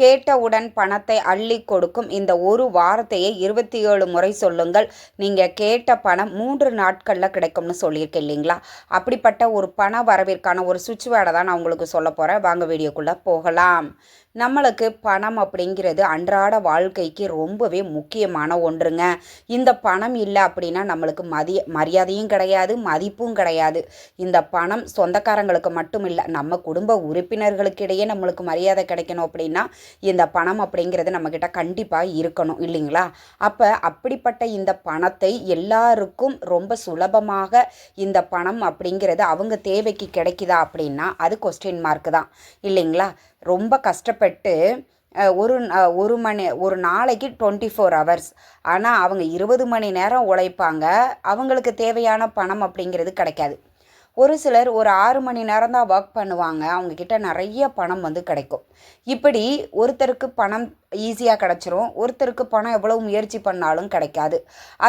கேட்டவுடன் பணத்தை அள்ளி கொடுக்கும் இந்த ஒரு வார்த்தையை இருபத்தி ஏழு முறை சொல்லுங்கள். நீங்கள் கேட்ட பணம் மூன்று நாட்களில் கிடைக்கும்னு சொல்லியிருக்கேன் இல்லைங்களா? அப்படிப்பட்ட ஒரு பண வரவிற்கான ஒரு சுவிட்ச் வேர்டை தான் நான் உங்களுக்கு சொல்ல போகிறேன் வாங்க வீடியோக்குள்ளே போகலாம். நம்மளுக்கு பணம் அப்படிங்கிறது அன்றாட வாழ்க்கைக்கு ரொம்பவே முக்கியமான ஒன்றுங்க. இந்த பணம் இல்லை அப்படின்னா நம்மளுக்கு மதிய மரியாதையும் கிடையாது மதிப்பும் கிடையாது. இந்த பணம் சொந்தக்காரங்களுக்கு மட்டும் இல்லை நம்ம குடும்ப உறுப்பினர்களுக்கிடையே நம்மளுக்கு மரியாதை கிடைக்கணும் அப்படின்னா இந்த பணம் அப்படிங்கிறது நம்மக்கிட்ட கண்டிப்பாக இருக்கணும் இல்லைங்களா? அப்போ அப்படிப்பட்ட இந்த பணத்தை எல்லாருக்கும் ரொம்ப சுலபமாக இந்த பணம் அப்படிங்கிறது அவங்க தேவைக்கு கிடைக்குதா அப்படின்னா அது கொஸ்டின் மார்க் தான் இல்லைங்களா? ரொம்ப கஷ்டப்பட்டு ஒரு ஒரு மணி ஒரு நாளைக்கு டுவெண்ட்டி ஃபோர் ஹவர்ஸ் ஆனால் அவங்க இருபது மணி நேரம் உழைப்பாங்க அவங்களுக்கு தேவையான பணம் அப்படிங்கிறது கிடைக்காது. ஒரு சிலர் ஒரு ஆறு மணி நேரம் தான் ஒர்க் பண்ணுவாங்க. அவங்கக்கிட்ட நிறைய பணம் வந்து கிடைக்கும். இப்படி ஒருத்தருக்கு பணம் ஈஸியாக கிடச்சிரும். ஒருத்தருக்கு பணம் எவ்வளவு முயற்சி பண்ணாலும் கிடைக்காது.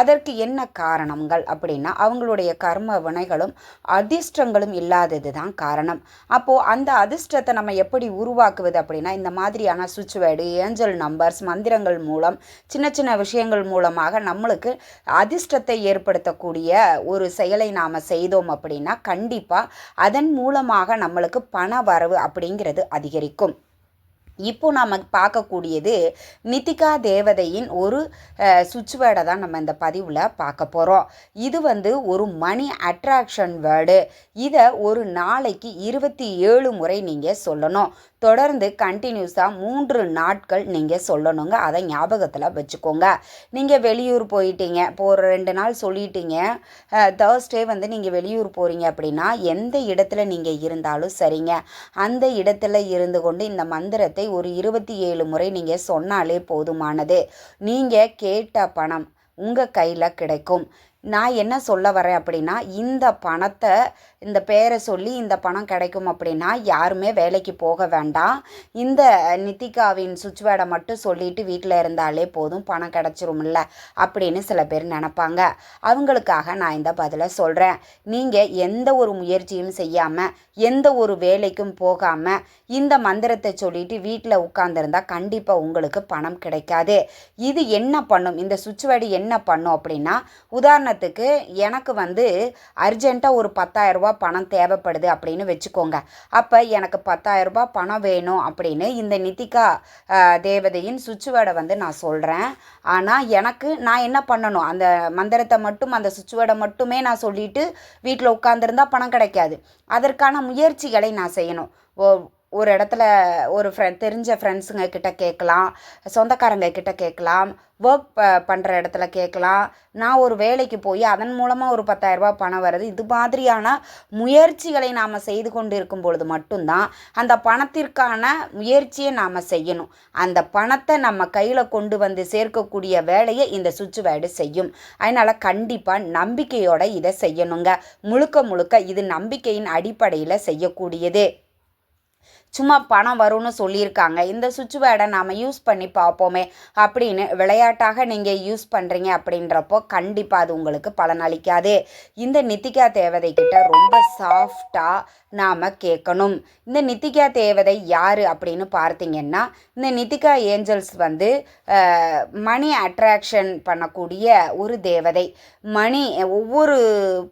அதற்கு என்ன காரணங்கள் அப்படின்னா அவங்களுடைய கர்ம வினைகளும் அதிர்ஷ்டங்களும் இல்லாதது தான் காரணம். அப்போது அந்த அதிர்ஷ்டத்தை நம்ம எப்படி உருவாக்குவது அப்படின்னா இந்த மாதிரியான சுவிட்ச் வேர்டு ஏஞ்சல் நம்பர்ஸ் மந்திரங்கள் மூலம் சின்ன சின்ன விஷயங்கள் மூலமாக நம்மளுக்கு அதிர்ஷ்டத்தை ஏற்படுத்தக்கூடிய ஒரு செயலை நாம் செய்தோம் அப்படின்னா கண்டிப்பாக அதன் மூலமாக நம்மளுக்கு பண வரவு அப்படிங்கிறது அதிகரிக்கும். இப்போ நாம் பார்க்கக்கூடியது நித்திகா தேவதையின் ஒரு சுவிட்ச் வேர்டை தான் நம்ம இந்த பதிவில் பார்க்க போகிறோம் இது வந்து ஒரு மணி அட்ராக்ஷன் வேர்டு. இதை ஒரு நாளைக்கு இருபத்தி ஏழு முறை நீங்கள் சொல்லணும். தொடர்ந்து கண்டினியூஸாக மூன்று நாட்கள் நீங்கள் சொல்லணுங்க. அதை ஞாபகத்தில் வச்சுக்கோங்க. நீங்கள் வெளியூர் போயிட்டீங்க. இப்போ ஒரு ரெண்டு நாள் சொல்லிட்டீங்க. தேர்ஸ்டே வந்து நீங்கள் வெளியூர் போகிறீங்க அப்படின்னா எந்த இடத்துல நீங்கள் இருந்தாலும் சரிங்க. அந்த இடத்துல இருந்து கொண்டு இந்த மந்திரத்தை ஒரு இருபத்தி ஏழு முறை நீங்கள் சொன்னாலே போதுமானது. நீங்கள் கேட்ட பணம் உங்கள் கையில் கிடைக்கும். நான் என்ன சொல்ல வரேன் அப்படின்னா இந்த பணத்தை இந்த பேரை சொல்லி இந்த பணம் கிடைக்கும் அப்படின்னா யாருமே வேலைக்கு போக வேண்டாம். இந்த நித்திகாவின் சுவிட்ச் மட்டும் சொல்லிட்டு வீட்டில் இருந்தாலே போதும் பணம் கிடச்சிரும்ல அப்படின்னு சில பேர் நினப்பாங்க. அவங்களுக்காக நான் இந்த பதிலை சொல்கிறேன் நீங்கள் எந்த ஒரு முயற்சியும் செய்யாமல் எந்த ஒரு வேலைக்கும் போகாமல் இந்த மந்திரத்தை சொல்லிட்டு வீட்டில் உட்காந்துருந்தா கண்டிப்பாக உங்களுக்கு பணம் கிடைக்காது. இது என்ன பண்ணும்? இந்த சுவிட்ச்போர்டு என்ன பண்ணும் அப்படின்னா உதாரணத்துக்கு எனக்கு வந்து அர்ஜெண்ட்டாக ஒரு பத்தாயிரரூபா பணம் தேவைப்படுது அப்படின்னு வச்சுக்கோங்க. அப்போ எனக்கு பத்தாயிரரூபா பணம் வேணும் அப்படின்னு இந்த நித்திகா தேவதையின் சுவிட்ச் வேர்டை வந்து நான் சொல்கிறேன் ஆனால் எனக்கு நான் என்ன பண்ணணும்? அந்த மந்திரத்தை மட்டும் அந்த சுவிட்ச் வேர்டை மட்டுமே நான் சொல்லிட்டு வீட்டில் உட்காந்துருந்தா பணம் கிடைக்காது. அதற்கான முயற்சிகளை நான் செய்யணும். ஓ ஒரு இடத்துல ஒரு ஃப்ரெண்ட் தெரிஞ்ச ஃப்ரெண்ட்ஸுங்க கிட்ட கேட்கலாம் சொந்தக்காரங்க கிட்ட கேட்கலாம் ஒர்க் ப பண்ணுற இடத்துல கேட்கலாம். நான் ஒரு வேலைக்கு போய் அதன் மூலமாக ஒரு பத்தாயிரரூபா பணம் வருது. இது மாதிரியான முயற்சிகளை நாம் செய்து கொண்டு இருக்கும் பொழுது மட்டும்தான் அந்த பணத்திற்கான முயற்சியை நாம் செய்யணும். அந்த பணத்தை நம்ம கையில் கொண்டு வந்து சேர்க்கக்கூடிய வேலையை இந்த சுவிட்ச் வேர்டு செய்யும். அதனால் கண்டிப்பாக நம்பிக்கையோட இதை செய்யணுங்க. முழுக்க முழுக்க இது நம்பிக்கையின் அடிப்படையில் செய்யக்கூடியது. சும்மா பணம் வரும்னு சொல்லியிருக்காங்க. இந்த சுவிட்ச் பேர்டை நாம் யூஸ் பண்ணி பார்ப்போமே அப்படின்னு விளையாட்டாக நீங்கள் யூஸ் பண்ணுறீங்க அப்படின்றப்போ கண்டிப்பாக அது உங்களுக்கு பலனளிக்காது இந்த நித்திகா தேவதை கிட்ட ரொம்ப சாஃப்டாக நாம் கேட்கணும். இந்த நித்திகா தேவதை யார் அப்படின்னு பார்த்தீங்கன்னா இந்த நித்திகா ஏஞ்சல்ஸ் வந்து மணி அட்ராக்ஷன் பண்ணக்கூடிய ஒரு தேவதை. மணி ஒவ்வொரு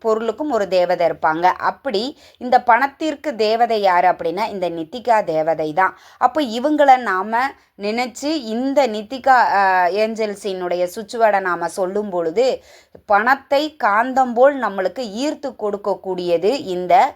பொருளுக்கும் ஒரு தேவதை இருப்பாங்க. அப்படி இந்த பணத்திற்கு தேவதை யார் அப்படின்னா இந்த நித்திகா தேவதை தான். அப்போ இவங்களை நாம் நினச்சி இந்த நித்திகா ஏஞ்சல்ஸினுடைய சுச்சுவடை நாம் சொல்லும் பொழுது பணத்தை காந்தம் போல் நம்மளுக்கு ஈர்த்து கொடுக்கக்கூடியது இந்த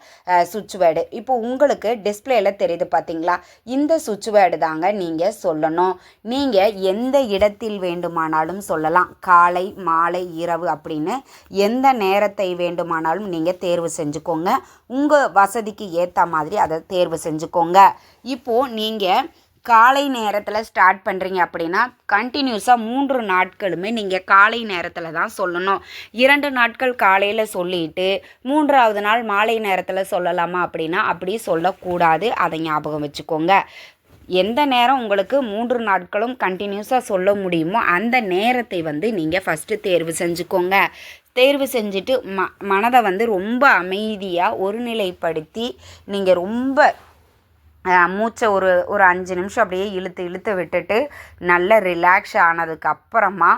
சுவிட்ச் இப்போ உங்களுக்கு டிஸ்பிளேல தெரியுது பார்த்தீங்களா இந்த சுவிட்ச் தாங்க நீங்கள் சொல்லணும். நீங்கள் எந்த இடத்தில் வேண்டுமானாலும் சொல்லலாம். காலை மாலை இரவு அப்படின்னு எந்த நேரத்தை வேண்டுமானாலும் நீங்கள் தேர்வு செஞ்சுக்கோங்க. உங்கள் வசதிக்கு ஏற்ற மாதிரி அதை தேர்வு செஞ்சுக்கோங்க. இப்போது நீங்கள் காலை நேரத்தில் ஸ்டார்ட் பண்ணுறீங்க அப்படின்னா கண்டினியூஸாக மூன்று நாட்களுமே நீங்கள் காலை நேரத்தில் தான் சொல்லணும். இரண்டு நாட்கள் காலையில் சொல்லிட்டு மூன்றாவது நாள் மாலை நேரத்தில் சொல்லலாமா அப்படின்னா அப்படி சொல்லக்கூடாது. அதை ஞாபகம் வச்சுக்கோங்க. எந்த நேரம் உங்களுக்கு மூன்று நாட்களும் கண்டினியூஸாக சொல்ல முடியுமோ அந்த நேரத்தை வந்து நீங்கள் ஃபஸ்ட்டு தேர்வு செஞ்சுக்கோங்க. தேர்வு செஞ்சுட்டு ம மனதை வந்து ரொம்ப அமைதியாக ஒருநிலைப்படுத்தி நீங்கள் ரொம்ப மூச்சை ஒரு ஒரு அஞ்சு நிமிஷம் அப்படியே இழுத்து இழுத்து விட்டுட்டு நல்லா ரிலாக்ஸ் ஆனதுக்கு அப்புறமா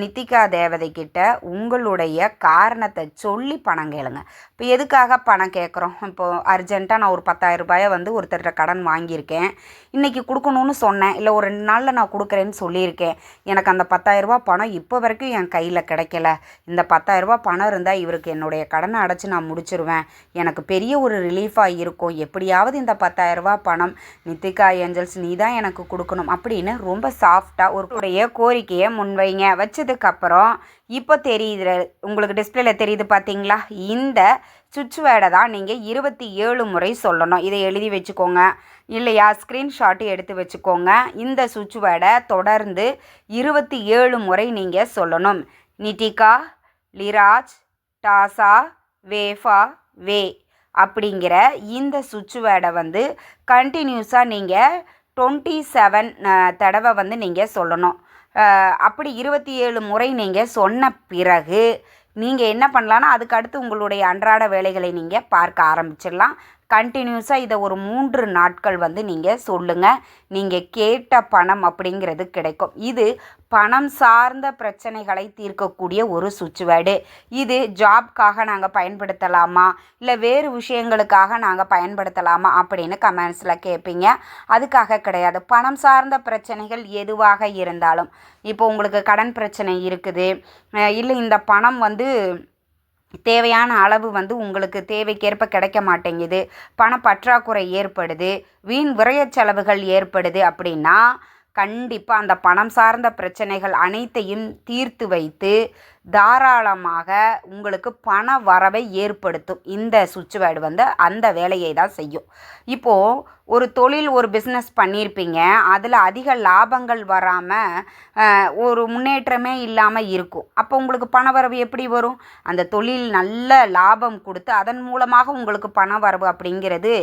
நித்திகா தேவதை கிட்ட உங்களுடைய காரணத்தை சொல்லி பணம் கேளுங்க. இப்போ எதுக்காக பணம் கேட்குறோம் இப்போது அர்ஜென்ட்டாக நான் ஒரு பத்தாயிரம் ரூபாயை வந்து ஒருத்தர்கிட்ட கடன் வாங்கியிருக்கேன். இன்றைக்கி கொடுக்கணும்னு சொன்னேன். இல்லை ஒரு ரெண்டு நாளில் நான் கொடுக்குறேன்னு சொல்லியிருக்கேன். எனக்கு அந்த பத்தாயிரரூபா பணம் இப்போ வரைக்கும் என் கையில் கிடைக்கல. இந்த பத்தாயிரரூபா பணம் இருந்தால் இவருக்கு என்னுடைய கடனை அடைச்சி நான் முடிச்சிருவேன். எனக்கு பெரிய ஒரு ரிலீஃபாக இருக்கும். எப்படியாவது இந்த பத்தாயிரரூபா பணம் நித்திகா ஏஞ்சல்ஸ் நீ தான் எனக்கு கொடுக்கணும் அப்படின்னு ரொம்ப சாஃப்டாக ஒரு கோரிக்கையை முன்வைங்க. வச்சு வச்சதுக்கப்புறம் இப்போ தெரியுது உங்களுக்கு டிஸ்பிளேல தெரியுது பார்த்தீங்களா இந்த சுவிட்ச் வேர்டை தான் நீங்கள் இருபத்தி ஏழு முறை சொல்லணும். இதை எழுதி வச்சுக்கோங்க. இல்லையா? ஸ்க்ரீன்ஷாட்டு எடுத்து வச்சுக்கோங்க. இந்த சுவிட்ச் வேர்டை தொடர்ந்து இருபத்தி ஏழு முறை நீங்கள் சொல்லணும். நிட்டிகா லிராஜ் டாசா வேஃபா வே அப்படிங்கிற இந்த சுவிட்ச் வேர்டை வந்து கண்டினியூஸாக நீங்கள் டுவெண்ட்டி செவன் தடவை வந்து நீங்கள் சொல்லணும். அப்படி இருபத்தி ஏழு முறை நீங்கள் சொன்ன பிறகு நீங்கள் என்ன பண்ணலான்னா அதுக்கு அடுத்து உங்களுடைய அன்றாட வேலைகளை நீங்கள் பார்க்க ஆரம்பிச்சிடலாம். கண்டினியூஸாக இதை ஒரு மூன்று நாட்கள் வந்து நீங்கள் சொல்லுங்கள் நீங்கள் கேட்ட பணம் அப்படிங்கிறது கிடைக்கும். இது பணம் சார்ந்த பிரச்சனைகளை தீர்க்கக்கூடிய ஒரு சுவிட்ச் வேர்டு இது ஜாப்காக நாங்கள் பயன்படுத்தலாமா? இல்லை வேறு விஷயங்களுக்காக நாங்கள் பயன்படுத்தலாமா? அப்படின்னு கமெண்ட்ஸில் கேட்பீங்க அதுக்காக கிடையாது. பணம் சார்ந்த பிரச்சனைகள் எதுவாக இருந்தாலும். இப்போ உங்களுக்கு கடன் பிரச்சனை இருக்குது. இல்லை இந்த பணம் வந்து தேவையான அளவு வந்து உங்களுக்கு தேவைக்கேற்ப கிடைக்க மாட்டேங்குது. பண பற்றாக்குறை ஏற்படுது. வீண் விரய செலவுகள் ஏற்படுது அப்படின்னா கண்டிப்பாக அந்த பணம் சார்ந்த பிரச்சனைகள் அனைத்தையும் தீர்த்து வைத்து தாராளமாக உங்களுக்கு பண வரவை ஏற்படுத்தும். இந்த சுவிட்ச் பேர்டு வந்து அந்த வேலையை தான் செய்யும். இப்போது ஒரு தொழில் ஒரு பிஸ்னஸ் பண்ணியிருப்பீங்க. அதில் அதிக லாபங்கள் வராமல் ஒரு முன்னேற்றமே இல்லாமல் இருக்கும். அப்போ உங்களுக்கு பண வரவு எப்படி வரும்? அந்த தொழில் நல்ல லாபம் கொடுத்து அதன் மூலமாக உங்களுக்கு பண வரவு அப்படிங்கிறது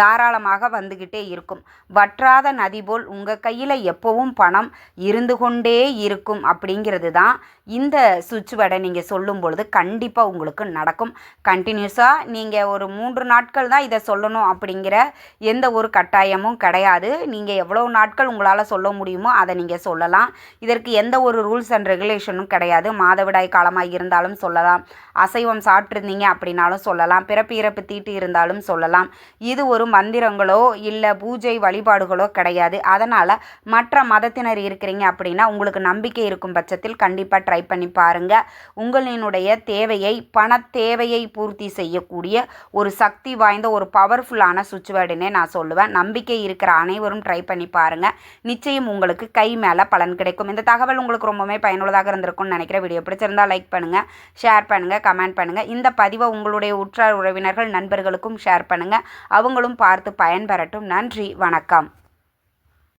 தாராளமாக வந்துக்கிட்டே இருக்கும். வற்றாத நதி போல் உங்கள் கையில் எப்போவும் பணம் இருந்து கொண்டே இருக்கும் அப்படிங்கிறது தான் இந்த சுவிட்ச் வேர்டை நீங்கள் சொல்லும் பொழுது கண்டிப்பாக உங்களுக்கு நடக்கும். கண்டினியூஸாக நீங்கள் ஒரு மூன்று நாட்கள் தான் இதை சொல்லணும் அப்படிங்கிற எந்த ஒரு கட்டாயமும் கிடையாது. நீங்கள் எவ்வளோ நாட்கள் உங்களால் சொல்ல முடியுமோ அதை நீங்கள் சொல்லலாம். இதற்கு எந்த ஒரு ரூல்ஸ் அண்ட் ரெகுலேஷனும் கிடையாது. மாதவிடாய் காலமாக இருந்தாலும் சொல்லலாம். அசைவம் சாப்பிட்ருந்தீங்க அப்படின்னாலும் சொல்லலாம். பிறப்பு இறப்பு தீட்டு இருந்தாலும் சொல்லலாம். இது ஒரு மந்திரங்களோ இல்லை பூஜை வழிபாடுகளோ கிடையாது. அதனால் மற்ற மதத்தினர் இருக்கிறீங்க அப்படின்னா உங்களுக்கு நம்பிக்கை இருக்கும் பட்சத்தில் கண்டிப்பாக ட்ரை ட்ரை பண்ணி பாருங்கள் உங்களினுடைய தேவையை பண தேவையை பூர்த்தி செய்யக்கூடிய ஒரு சக்தி வாய்ந்த ஒரு பவர்ஃபுல்லான சுவிட்ச் வேர்டுன்னே நான் சொல்லுவேன். நம்பிக்கை இருக்கிற அனைவரும் ட்ரை பண்ணி பாருங்கள் நிச்சயம் உங்களுக்கு கை மேலே பலன் கிடைக்கும். இந்த தகவல் உங்களுக்கு ரொம்பவுமே பயனுள்ளதாக இருந்திருக்கும்னு நினைக்கிற வீடியோ பிடிச்சிருந்தால் லைக் பண்ணுங்கள் ஷேர் பண்ணுங்கள் கமெண்ட் பண்ணுங்கள் இந்த பதிவை உங்களுடைய உற்றார் உறவினர்கள் நண்பர்களுக்கும் ஷேர் பண்ணுங்கள் அவங்களும் பார்த்து பயன்பெறட்டும். நன்றி வணக்கம்.